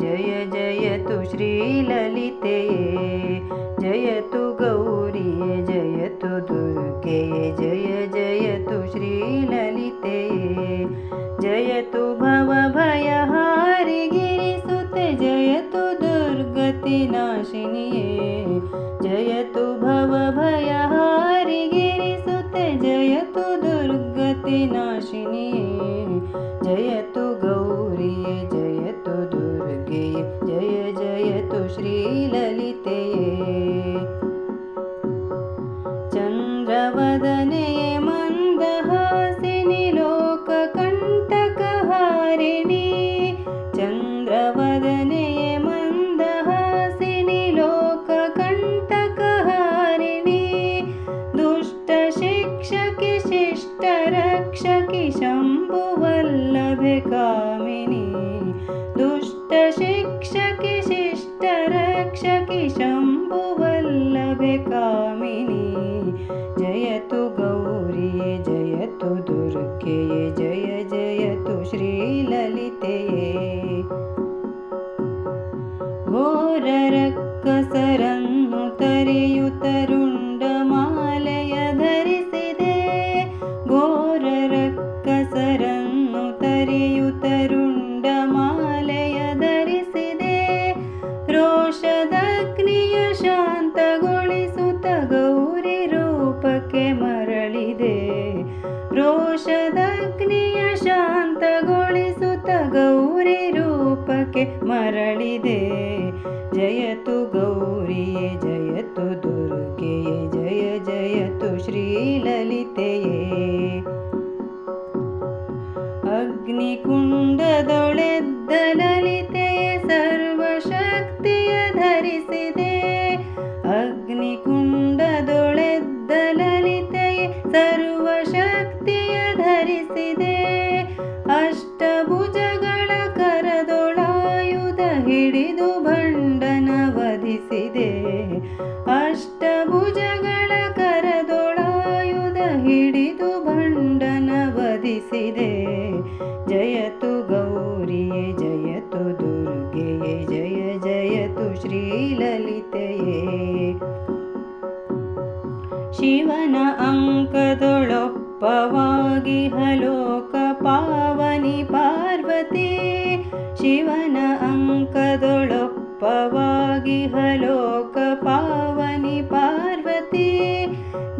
जय जय तु श्रीललिते, जय तु गौरी, जय तु दुर्गे, जय जय तु श्रीललिते, जय तु भवभयहारि गिरिसुत, जय तु दुर्गतिनाशिनी जय तु भवभयहारि गिरिसुत, जय तु दुर्गतिनाशिनी जय तु ഭരണി ಘೋರ ರಕ್ಕಸರನ್ನು ತರೆಯುತ್ತರುಂಡ ಮಾಲೆಯ ಧರಿಸಿದೆ. ಘೋರ ರಕ್ಕಸರನ್ನು ತರೆಯುತ್ತರುಂಡ ಮಾಲೆಯ ಧರಿಸಿದೆ. ರೋಷದಗ್ನಿಯ ಶಾಂತಗೊಳಿಸುತ್ತ ಗೌರಿ ರೂಪಕ್ಕೆ ಮರಳಿದೆ. ರೋಷದಗ್ನಿಯ ಶಾಂತಗೊಳಿಸುತ್ತ ರೂಪಕ್ಕೆ ಮರಳಿದೆ. ಜಯತು ಗೌರಿಯೇ ಜಯತು ದುರ್ಗೆಯೇ ಜಯ ಜಯತು ಶ್ರೀಲಲಿತೆಯೇ. ಅಗ್ನಿಕುಂಡದೊಳೆದ್ದ ಹಿಡಿದು ಭಂಡನ ವಧಿಸಿದೆ ಅಷ್ಟಭುಜಗಳ ಕರದೊಳಾಯುಧ ಹಿಡಿದು ಭಂಡನ ವಧಿಸಿದೆ ಜಯತು ಗೌರಿಯೇ ಜಯತು ದುರ್ಗೆಯೇ ಜಯ ಜಯತು ಶ್ರೀಲಲಿತೆಯೇ ಶಿವನ ಅಂಕದೊಳೊಪ್ಪವಾಗಿ ಹಲೋಕ ಪಾವನಿ ಪಾರ್ವತಿ ಶಿವನ ಅಂಕದೊಳೊಪ್ಪವಾಗಿ ಹಲೋಕ ಪಾವನಿ ಪಾರ್ವತಿ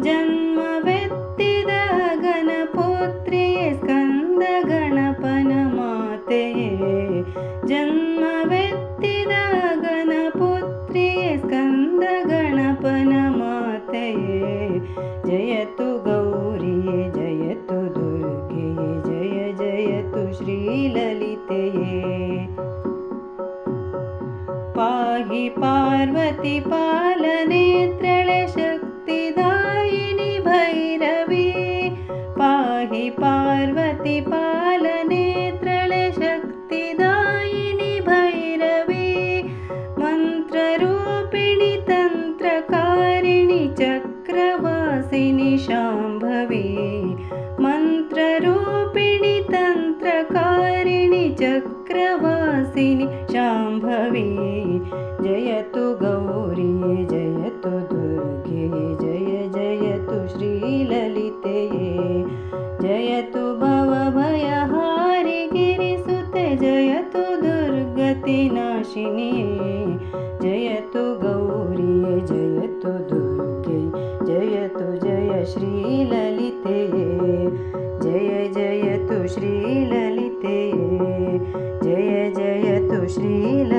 ಜನ್ಮವೆತ್ತಿದ ಗಣಪುತ್ರಿಯೇ ಸ್ಕಂದ ಗಣಪನ ಮಾತೆಯೇ ಜನ್ಮವೆತ್ತಿದ ಗಣಪುತ್ರಿಯೇ ಸ್ಕಂದ ಗಣಪನ ಮಾತೆಯೇ ಜಯತು ಗೌರಿಯೇ ಜಯತು ದುರ್ಗೆಯೇ ಜಯ ಜಯತು ಶ್ರೀಲಲಿತೆಯೇ पार्वती पार्वतीपालने शक्तिदायिनि भैरवी पाहि पार्वती पालने शक्तिदायिनि भैरवी मन्त्ररूपिणि तन्त्रकारिणि चक्रवासिनि शाम्भवी। वैभवी जयतु गौरी जयतु दुर्गे जय जयतु श्रीललिते जयतु भवभयहारि गिरिसुते जयतु जय जयतु गौरी जयतु दुर्गे जयतु जय श्रीललिते जय जयतु श्रीललिते जय जयतु श्रील